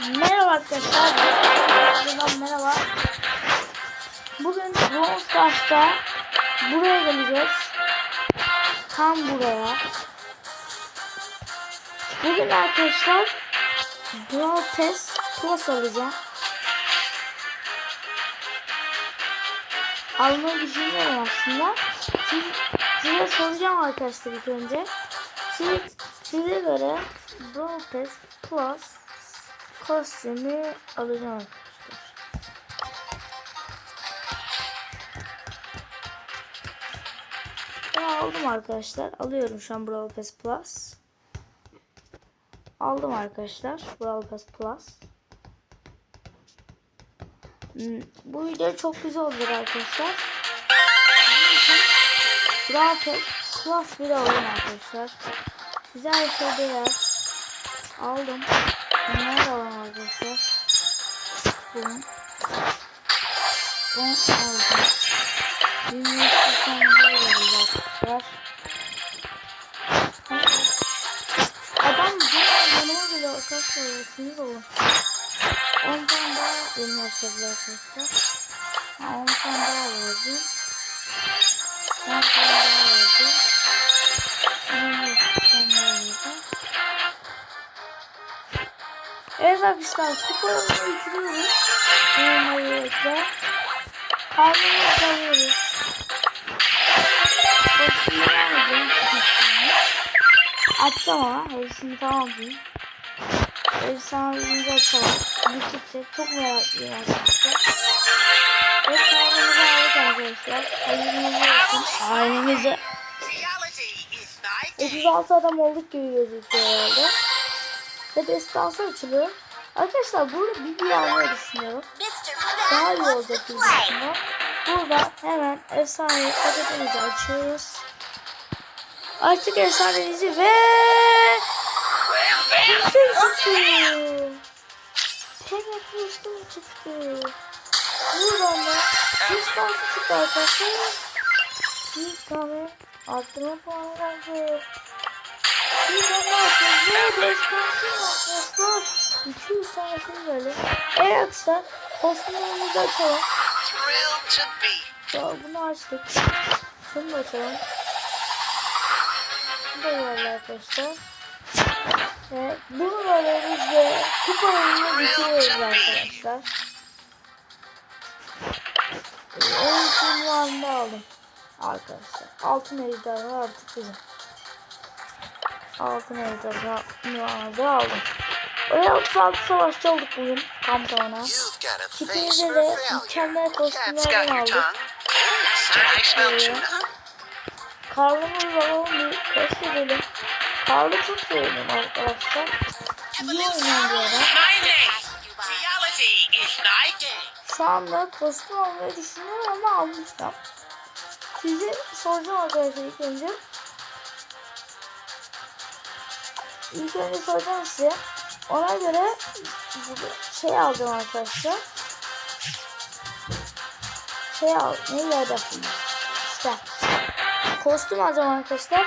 Merhaba arkadaşlar. Buradan merhaba. Bugün Brawl Stars'ta buraya geleceğiz. Tam buraya. Bugün arkadaşlar Brawl Pass Plus alacağım. Almayı düşünüyorum aslında. Siz, size soracağım arkadaşlar ilk önce. Siz, size göre Brawl Pass Plus kostümü alacağım arkadaşlar. Ben aldım arkadaşlar. Alıyorum şu an Brawl Pass Plus. Aldım arkadaşlar. Brawl Pass Plus. Hmm, Bu video çok güzel olur arkadaşlar. Brawl Pass Plus bir alalım arkadaşlar. Güzel bir şey değer. Aldım. Bunları da alalım arkadaşlar. Bunu. Bunu aldım. Bilmiyorum sen böyle arkadaşlar. Adam bu yanıma geliyor arkadaşlar. Sinir olun. 10 tane daha yeni yapacağız arkadaşlar. Ha, 10 tane daha verdim. 10 tane daha verdim. Evet arkadaşlar kupalarını bitiriyoruz. Yorumlarıyla. Kalbimizi alıyoruz. Hepsini vermeyeceğim. Açacağım ama hepsini tamam diyeyim. Efsanelerimizi açalım. Bittikçe çok meraklıyım arkadaşlar. Ve kalbimizi aldık arkadaşlar. Hayırlı olsun. Ailemize Theology is my day. 36 adam olduk gibi gözüküyor herhalde. Ve destansı açılıyor. Arkadaşlar burada bilgi almayı düşünüyorum. Daha iyi olacak düşünüyorum. Burada hemen efsane paketimizi açıyoruz. Açtık efsanemizi ve Kılıçım çıktı. Pega kılıçım çıktı. Buradan da destansı çıktı arkadaşlar. Bir tane arttırma puanı geldi. Bir tane ve destansı arkadaşlar. 200 tane şey geldi. Evet arkadaşlar kostümlerimizi açalım. Ya bunu açtık. Şunu da açalım. Bu da geldi arkadaşlar. Ve bunu böyle biz de kupa oyununu bitiriyoruz arkadaşlar. En sonlarında aldım. Arkadaşlar. Altın ejderha artık bizim. Altın ejderha aldım. Oraya 36 savaşçı olduk bugün. Tam tamına. You've got a face İkimize for de mükemmel your aldık. tuna. Karnımız alalım bir test edelim. Karnı çok seviyorum arkadaşlar. İyi day. Şu anda kostüm almayı düşünüyorum ama almıştım. Size soracağım arkadaşlar ilk önce. İlk önce soracağım size. Ona göre şey alacağım arkadaşlar. Şey al, ne geldi İşte. Kostüm alacağım arkadaşlar.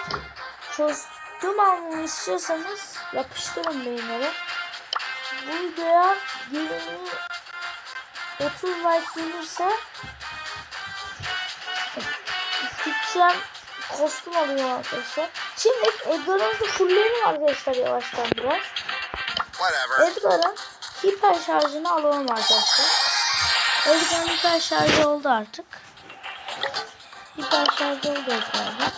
Kostüm almamı istiyorsanız yapıştırın beğenleri. Bu videoya 20 30 like gelirse gideceğim kostüm alıyorum arkadaşlar. Şimdi Edgar'ımızı fullleyelim arkadaşlar yavaştan biraz. Edgar'ın hiper şarjını alalım arkadaşlar. Edgar'ın hiper şarjı oldu artık. Hiper şarjı oldu Edgar'da.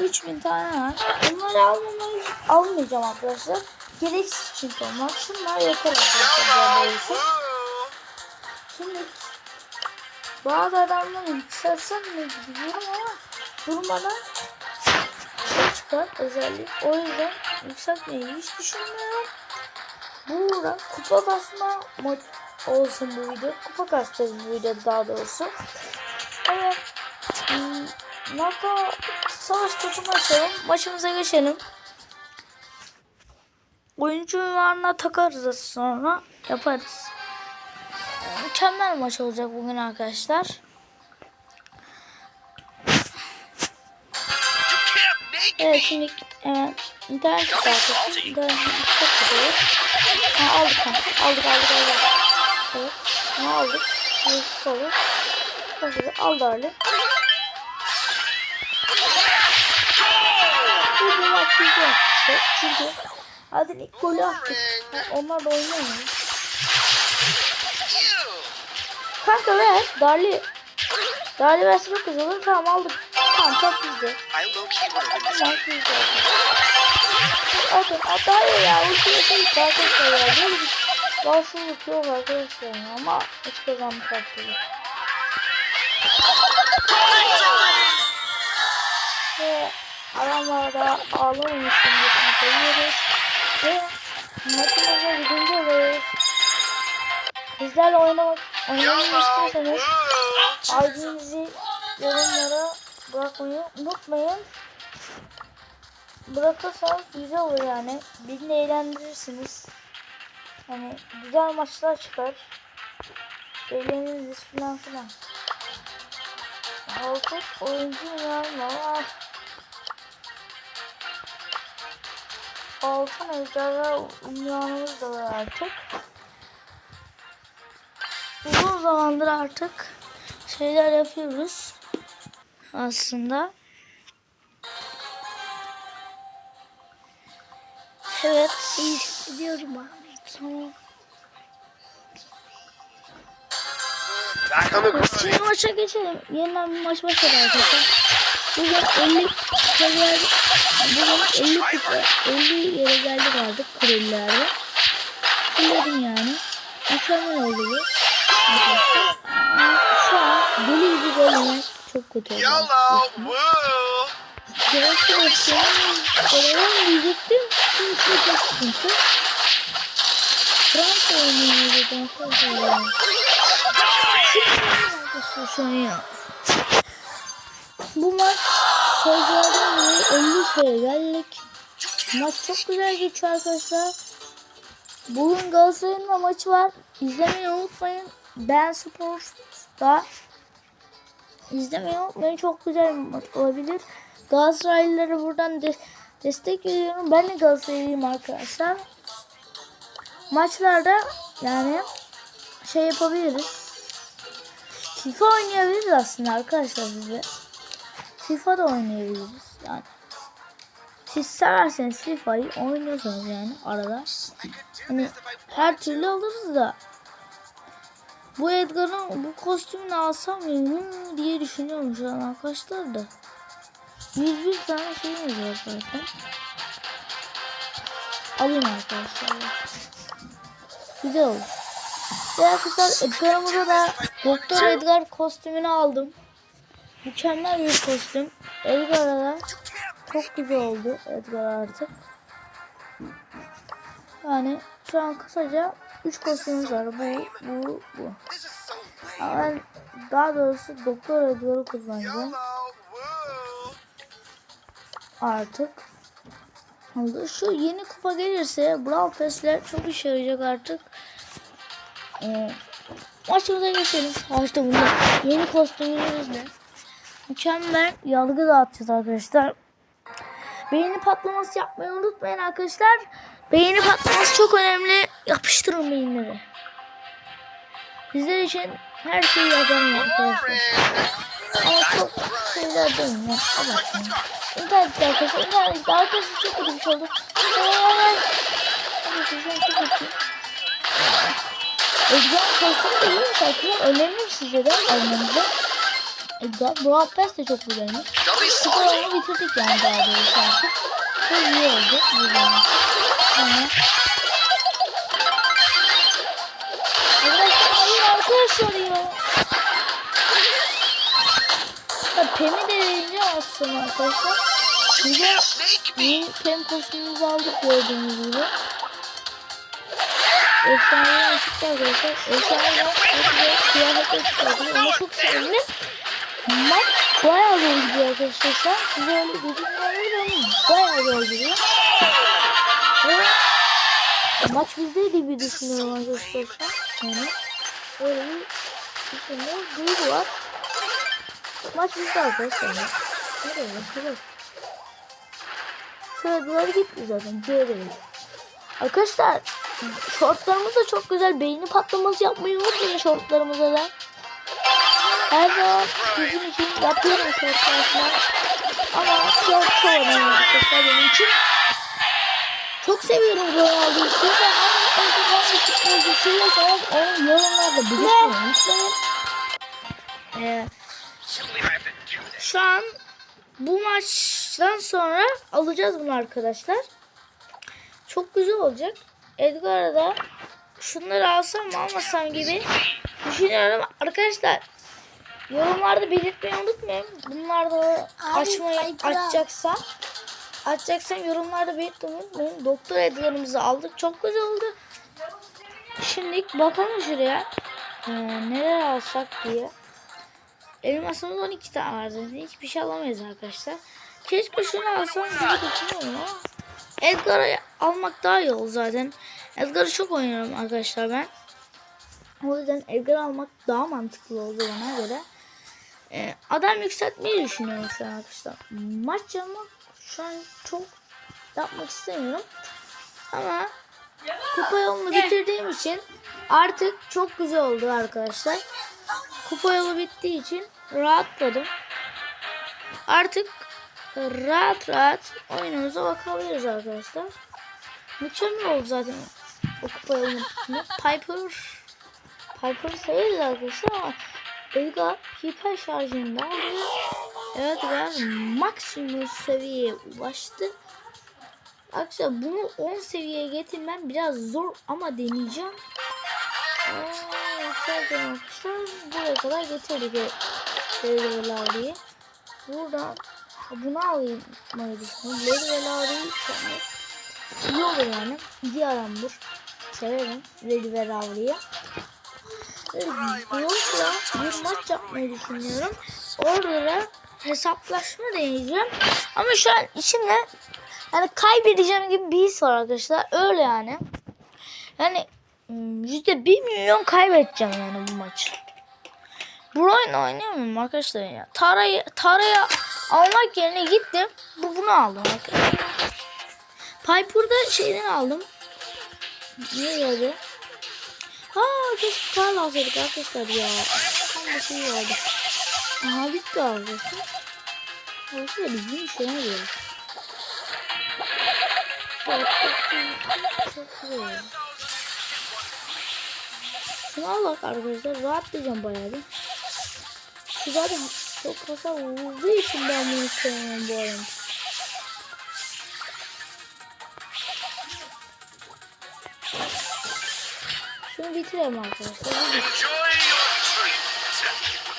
3000 tane var. Bunları almamayı almayacağım arkadaşlar. Gereksiz çünkü onlar. Şunlar yeter arkadaşlar. Şimdi bazı adamları yükseltsem mi gidiyorum ama durmadan şey çıkar özellik. O yüzden yükseltmeyi hiç düşünmüyorum. Burada kupa kasma mod olsun bu video. Kupa kasacağız bu videoda daha doğrusu. Evet. Hmm, Naka savaş topunu açalım. Maçımıza geçelim. Oyuncu ünvanına takarız sonra. Yaparız mükemmel maç olacak bugün arkadaşlar. Evet şimdi hemen internet arkadaşlar. İnternet çok gidiyor. Ha aldık ha. Aldık aldık aldık. Evet. Ne aldık? Yusuf aldık. Başladı. Al Darli. Bu bir maç güzel. Çünkü hadi ilk golü attık. Ha, Onlar da oynamıyor. Ew. Kanka ver. Darli. Darli versin çok güzel olur. Tamam aldık. Tamam çok güzel. Tamam güzel. Atın. At hayır ya. Değil. Arkadaşlar ya. Böyle bir bağımsızlık yok arkadaşlar. Ama hiç kazanmış aslında. Ve aramlarda ağlamamışsın diye koyuyoruz. Ve maçımıza gidiyoruz. Bizlerle oynamak, oynamayı istiyorsanız ID'nizi yorumlara bırakmayı unutmayın. Bırakırsanız güzel olur yani. De eğlendirirsiniz. Hani güzel maçlar çıkar. Eğleniriz falan filan. Halkın oyuncu var. Altın ejderha unvanımız da var artık. Uzun zamandır artık şeyler yapıyoruz. Aslında. Evet. iyi Gidiyorum abi. Tamam. Şimdi maça geçelim. Yeniden bir maç başladı arkadaşlar. Bugün 50 seviyer, bugün 50 kupa, 50 yere geldik artık krallilerde. Fulledim yani. Mükemmel oldu bu. Şu an deli gibi gol yemek çok kötü oldu. YOLO. Gerçekten olalım diyecektim. Şimdi. Bu maç sözlerden dolayı 50 şeye geldik. Maç çok güzel geçiyor arkadaşlar. Bugün Galatasaray'ın maçı var. İzlemeyi unutmayın. Ben Sports'ta izlemeyi unutmayın. Çok güzel bir maç olabilir. Galatasaraylılara buradan de- destek veriyorum. Ben de Galatasaraylıyım arkadaşlar. Maçlarda yani şey yapabiliriz. FIFA oynayabiliriz aslında arkadaşlar bize. FIFA da oynayabiliriz yani. Siz severseniz FIFA'yı oynuyorsanız yani arada. Hani her türlü alırız da. Bu Edgar'ın bu kostümünü alsam hı diye düşünüyorum şu an arkadaşlar da. 101 tane şeyimiz var zaten. Alayım arkadaşlar. Güzel olur. Ve arkadaşlar Edgar'ımıza da Doktor Edgar kostümünü aldım. Mükemmel bir kostüm. Edgar'a da çok güzel oldu Edgar artık. Yani şu an kısaca 3 kostümümüz var. Bu, bu, bu. Ama ben daha doğrusu Doktor Edgar'ı kullanacağım artık. Oldu. Şu yeni kupa gelirse Brawl Pass'ler çok işe yarayacak artık. Ee, maçımıza geçelim. Başta bunu yeni kostümümüzle. Mükemmel yargı dağıtacağız arkadaşlar. Beğeni patlaması yapmayı unutmayın arkadaşlar. Beğeni patlaması çok önemli. Yapıştırın beğenileri. Sizler için her şeyi yaparım arkadaşlar. Ama çok şeyler ya. Abartmayın. İnternette arkadaşlar. İnternette arkadaşlar çok kötü bir şey oldu. Edgar kostüm de iyi arkadaşlar. Önemli size de almanızı. Edgar Brawl Pass de çok güzelmiş. Spor oyunu bitirdik yani daha doğrusu artık. Çok iyi oldu. Güzel. Ama. Arkadaşlar ya. Ya Pem'i de vereceğim aslında arkadaşlar. Bir de yeni Pem kostümümüzü aldık gördüğünüz gibi. Efsaneler çıktı arkadaşlar. Efsaneler güzel kıyafetler çıkardı. Ona çok sevindim. Maç bayağı zor gidiyor arkadaşlar. şu an. Size öyle gözükmüyor ama bayağı zor gidiyor. Ve maç bizdeydi gibi düşünüyorum arkadaşlar. şu öyle bir düşünüyor. Duygu var. Maç bizde arkadaşlar. Nereye bakıyoruz? Şöyle doğru gitti zaten. Görelim. Arkadaşlar Şortlarımız da çok güzel. Beyni patlaması yapmayı unutmayın şortlarımıza da. Her zaman sizin için yapıyorum şortlar falan. Ama çok önemli arkadaşlar benim için. Çok seviyorum Ronaldo'yu. Siz onu yorumlarda unutmayın. Ee, şu an bu maçtan sonra alacağız bunu arkadaşlar. Çok güzel olacak. Edgar'a da şunları alsam mı almasam gibi düşünüyorum. Arkadaşlar yorumlarda belirtmeyi unutmayın. Bunlar da açmayı Edgar. Açacaksam yorumlarda belirtmeyi unutmayın. Doktor Edgar'ımızı aldık. Çok güzel oldu. Şimdi bakalım şuraya. Ee, neler alsak diye. Elmasımız 12 tane var zaten. Hiçbir şey alamayız arkadaşlar. Keşke şunu alsam gibi düşünüyorum ama. Edgar'ı almak daha iyi oldu zaten. Edgar'ı çok oynuyorum arkadaşlar ben. O yüzden Edgar almak daha mantıklı oldu bana göre. Ee, adam yükseltmeyi düşünüyorum şu an arkadaşlar. Maç yapmak şu an çok yapmak istemiyorum. Ama kupa yolunu bitirdiğim için artık çok güzel oldu arkadaşlar. Kupa yolu bittiği için rahatladım. Artık rahat rahat oyunumuza bakabiliriz arkadaşlar. Mükemmel oldu zaten o kupa yolunu bittiğinde. Piper Piper sayılır arkadaşlar ama Edgar hiper şarjını da alıyor. Edgar maksimum seviyeye ulaştı. Arkadaşlar bunu 10 seviyeye getirmem biraz zor ama deneyeceğim. Yükselteceğim arkadaşlar. Buraya kadar getirdik Lady ve Laurie'yi. Buradan bunu düşünüyorum. Lady ve Laurie'yi yükseltmek iyi olur yani. İyi adamdır. Severim Lady ve Laurie'yi. Yoksa bir maç yapmayı düşünüyorum. Orada da hesaplaşma deneyeceğim. Ama şu an içimde yani kaybedeceğim gibi bir his var arkadaşlar. Öyle yani. Yani hmm, yüzde bir milyon kaybedeceğim yani bu maçı. Oyunu oynayamıyorum arkadaşlar ya. Tara'yı Tara'ya almak yerine gittim. Bu bunu aldım arkadaşlar. Piper'da şeyden aldım. Ne geldi? Aa keşke Karl alsaydık arkadaşlar ya. Tam da şey vardı. Aha bitti arkadaşlar. Orası da bizim çok güzel. Şunu al bak arkadaşlar. Rahatlayacağım bayağı bir. Şu zaten çok hasar vurduğu için ben bunu sevmiyorum bu oyunu. Şunu bitirelim arkadaşlar.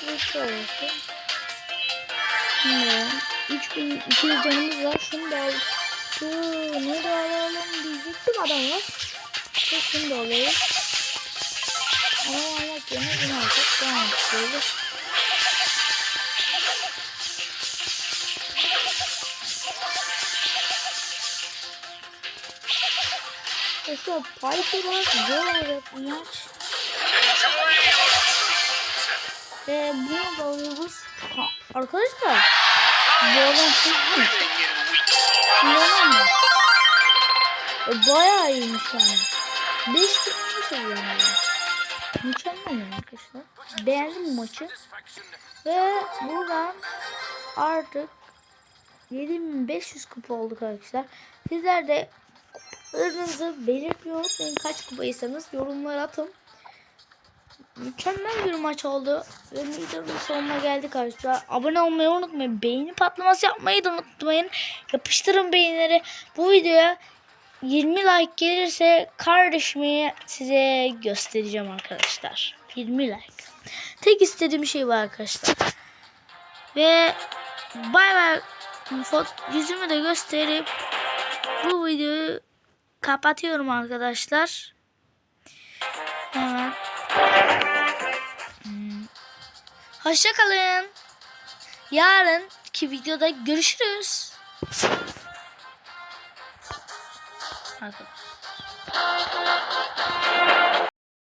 Bu bit- Enjoy your treat. bitti arkadaşlar. Şimdi 3200 canımız var. Şunu da al. Şu ne de alalım diyecektim adam var. Şu şunu da alalım. Ama almak yerine bunu alacak. Tamam. Böyle. Mesela Piper olarak zor olacak maç. Ve bunu da alıyoruz. Ha, arkadaşlar. Bu adam iyi. İnanamıyorum. E, bayağı iyiymiş yani. 5 tutmuş yani. Mükemmel yani arkadaşlar. Beğendim maçı. Ve buradan artık 7500 kupa olduk arkadaşlar. Sizler de kupalarınızı unutmayın. Kaç kupaysanız yorumlara atın. Mükemmel bir maç oldu. Ve videonun sonuna geldik arkadaşlar. Abone olmayı unutmayın. Beğeni patlaması yapmayı da unutmayın. Yapıştırın beğenileri. Bu videoya 20 like gelirse kardeşimi size göstereceğim arkadaşlar. 20 like. Tek istediğim şey var arkadaşlar. Ve bay bay yüzümü de gösterip bu videoyu kapatıyorum arkadaşlar. Hemen. Hmm. Hoşça kalın. Yarınki videoda görüşürüz. Arkadaşlar.